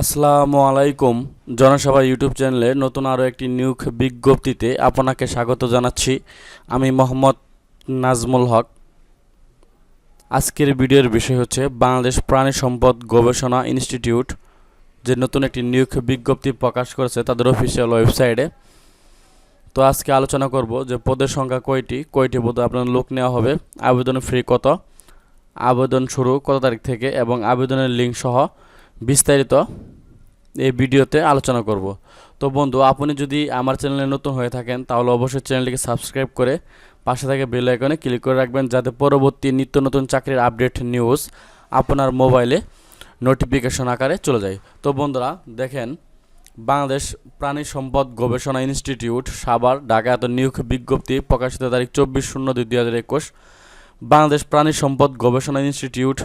আসসালামু আলাইকুম জনসভা ইউটিউব চ্যানেলে নতুন আরও একটি নিয়োগ বিজ্ঞপ্তিতে আপনাকে স্বাগত জানাচ্ছি। আমি মোহাম্মদ নাজমুল হক। আজকের ভিডিওর বিষয় হচ্ছে বাংলাদেশ প্রাণী সম্পদ গবেষণা ইনস্টিটিউট যে নতুন একটি নিয়োগ বিজ্ঞপ্তি প্রকাশ করেছে তাদের অফিসিয়াল ওয়েবসাইটে। তো আজকে আলোচনা করব যে পদের সংখ্যা কয়টি কয়টি পদে আপনার লোক নেওয়া হবে, আবেদন ফ্রি কত, আবেদন শুরু কত তারিখ থেকে এবং আবেদনের লিঙ্ক সহ বিস্তারিত এই ভিডিওতে আলোচনা করব। তো বন্ধু, আপনি যদি আমার চ্যানেলে নতুন হয়ে থাকেন, তাহলে অবশ্যই চ্যানেলটিকে সাবস্ক্রাইব করে পাশে থাকে বেল আইকনে ক্লিক করে রাখবেন, যাতে পরবর্তী নিত্য নতুন চাকরির আপডেট নিউজ আপনার মোবাইলে নোটিফিকেশন আকারে চলে যায়। তো বন্ধুরা, দেখেন, বাংলাদেশ প্রাণী সম্পদ গবেষণা ইনস্টিটিউট, সাভার ঢাকা এত নিয়োগ বিজ্ঞপ্তি প্রকাশিত তারিখ চব্বিশ শূন্য দুই দুই হাজার একুশ। বাংলাদেশ প্রাণী সম্পদ গবেষণা ইনস্টিটিউট,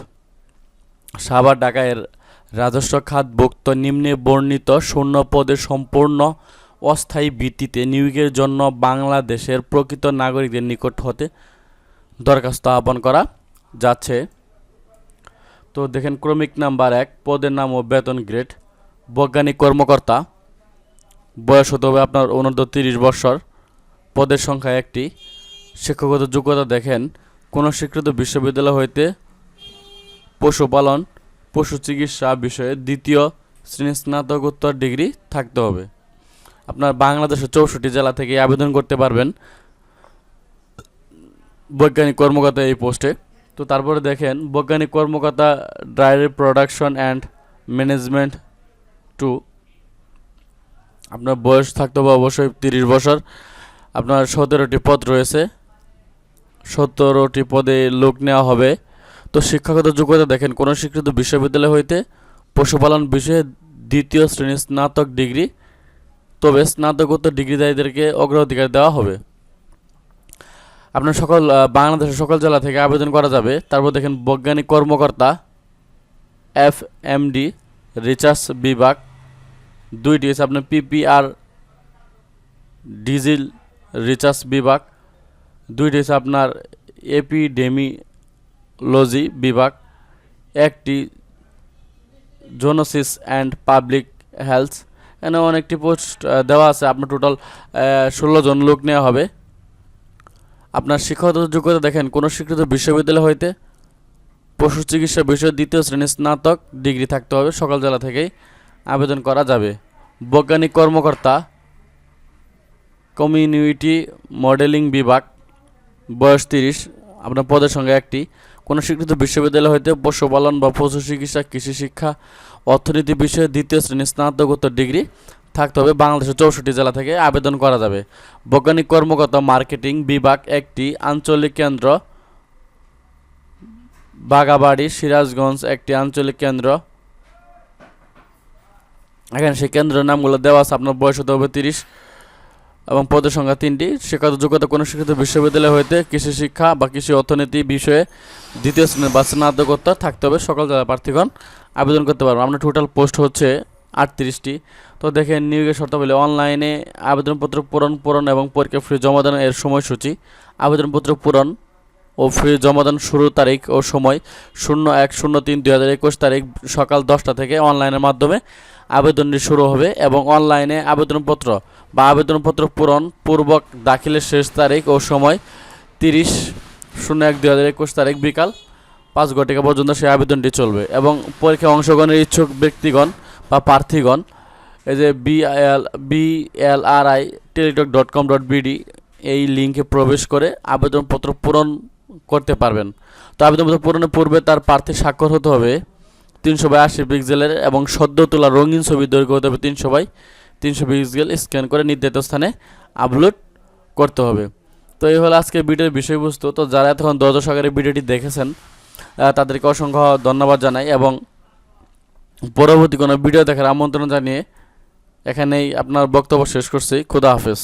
সাভার ঢাকা এর রাজস্ব খাত খাতভুক্ত নিম্নে বর্ণিত শূন্য পদে সম্পূর্ণ অস্থায়ী ভিত্তিতে নিয়োগের জন্য বাংলাদেশের প্রকৃত নাগরিকদের নিকট হতে দরখাস্ত আহ্বান করা যাচ্ছে। তো দেখেন ক্রমিক নাম্বার এক, পদের নাম ও বেতন গ্রেড। বৈজ্ঞানিক কর্মকর্তা, বয়স হতে হবে আপনার অনূর্ধ্ব তিরিশ বছর পদের সংখ্যা একটি। শিক্ষাগত যোগ্যতা দেখেন, কোনো স্বীকৃত বিশ্ববিদ্যালয় হইতে পশুপালন পশু চিকিৎসা বিষয়ে দ্বিতীয় শ্রেণি স্নাতকোত্তর ডিগ্রি থাকতে হবে। আপনার বাংলাদেশের চৌষট্টি জেলা থেকে আবেদন করতে পারবেন। বৈজ্ঞানিক কর্মকর্তা এই পোস্টে। তো তারপরে দেখেন, বৈজ্ঞানিক কর্মকর্তা driver production and management two. আপনার বয়স থাকতে হবে অবশ্যই তিরিশ বছর। আপনার সতেরোটি পদ রয়েছে। সতেরোটি পদে লোক নেওয়া হবে। তো শিক্ষাগত যোগ্যতা দেখেন, কোনো স্বীকৃত বিশ্ববিদ্যালয় হইতে পশুপালন বিষয়ে দ্বিতীয় শ্রেণির স্নাতক ডিগ্রি, তবে স্নাতকোত্তর ডিগ্রিধারীদেরকে অগ্রাধিকার দেওয়া হবে। আপনার সকল বাংলাদেশের সকল জেলা থেকে আবেদন করা যাবে। তারপর দেখেন, বৈজ্ঞানিক কর্মকর্তা এফ এমডি রিচার্জ বিভাগ, দুইটি হচ্ছে আপনার পিপিআর, ডিজিল রিচার্জ বিভাগ, দুইটি হচ্ছে আপনার এপিডেমিলজি বিভাগ, একটি জোনোসিস অ্যান্ড পাবলিক হেলথ। এখানে অনেকটি পোস্ট দেওয়া আছে। আপনার টোটাল ষোলো জন লোক নেওয়া হবে। আপনার শিক্ষাগত যোগ্যতা দেখেন, কোনো স্বীকৃত বিশ্ববিদ্যালয় হইতে পশু চিকিৎসা বিষয়ে দ্বিতীয় শ্রেণির স্নাতক ডিগ্রি থাকতে হবে, সকল জেলা থেকেই আবেদন করা যাবে। বৈজ্ঞানিক কর্মকর্তা, কমিউনিটি মডেলিং বিভাগ, বয়স তিরিশ, আপনার পদের সঙ্গে একটি। কোনো স্বীকৃত বিশ্ববিদ্যালয় হইতে পশুপালন বা পশু চিকিৎসা, কৃষি শিক্ষা, অর্থনীতি বিষয়ে দ্বিতীয় শ্রেণির স্নাতকোত্তর ডিগ্রি থাকতে হবে। বাংলাদেশের চৌষট্টি জেলা থেকে আবেদন করা যাবে। বৈজ্ঞানিক কর্মকর্তা, মার্কেটিং বিভাগ একটি আঞ্চলিক কেন্দ্র। বাগাবাড়ি, সিরাজগঞ্জ একটি আঞ্চলিক কেন্দ্র। এখানে সেই কেন্দ্রের নামগুলো দেওয়া আছে। আপনার বয়স হতে হবে তিরিশ। এবং পদের সংখ্যা তিনটি। শিক্ষাগত যোগ্যতা কোনো শিক্ষিত বিশ্ববিদ্যালয় হইতে কৃষি শিক্ষা বা কৃষি অর্থনীতি বিষয়ে দ্বিতীয় শ্রেণির বা স্নাতকোত্তর থাকতে হবে। সকল জেলা প্রার্থীগণ আবেদন করতে পারবেন। আপনার টোটাল পোস্ট হচ্ছে আটত্রিশটি। তো দেখেন, নিয়োগের শর্তাবলী অনলাইনে আবেদনপত্র পূরণ পূরণ এবং পরীক্ষা ফি জমা এর সময়সূচি। আবেদনপত্র পূরণ ও ফি জমাদান শুরুর তারিখ ও সময় শূন্য এক শূন্য তিন দুই হাজার একুশ তারিখ সকাল দশটা থেকে অনলাইনের মাধ্যমে আবেদনটি শুরু হবে এবং অনলাইনে আবেদনপত্র বা আবেদনপত্র পূরণ পূর্বক দাখিলের শেষ তারিখ ও সময় তিরিশ শূন্য এক দুই হাজার একুশ তারিখ বিকাল পাঁচ ঘটিকা পর্যন্ত সেই আবেদনটি চলবে এবং পরীক্ষায় অংশগ্রহণের ইচ্ছুক ব্যক্তিগণ বা প্রার্থীগণ, এই যে BL BLRI Teletalk dot com dot BD এই লিঙ্কে প্রবেশ করে আবেদনপত্র পূরণ করতে পারবেন। তো আবেদনপত্র পূরণের পূর্বে তার প্রার্থী স্বাক্ষর হতে হবে তিনশো বাই আশি পিক্সেলের এবং সদ্য তোলা রঙিন ছবি দৈর্ঘ্য হতে হবে তিনশো বাই তিনশো পিক্সেল স্ক্যান করে নির্ধারিত স্থানে আপলোড করতে হবে। তো এই হলো আজকে ভিডিওর বিষয়বস্তু। তো যারা এতক্ষণ দর্শক সাগরের ভিডিওটি দেখেছেন তাদেরকে অসংখ্য ধন্যবাদ জানাই এবং পরবর্তী কোনো ভিডিও দেখার আমন্ত্রণ জানিয়ে এখানেই আপনার বক্তব্য শেষ করছি। খুদা হাফেজ।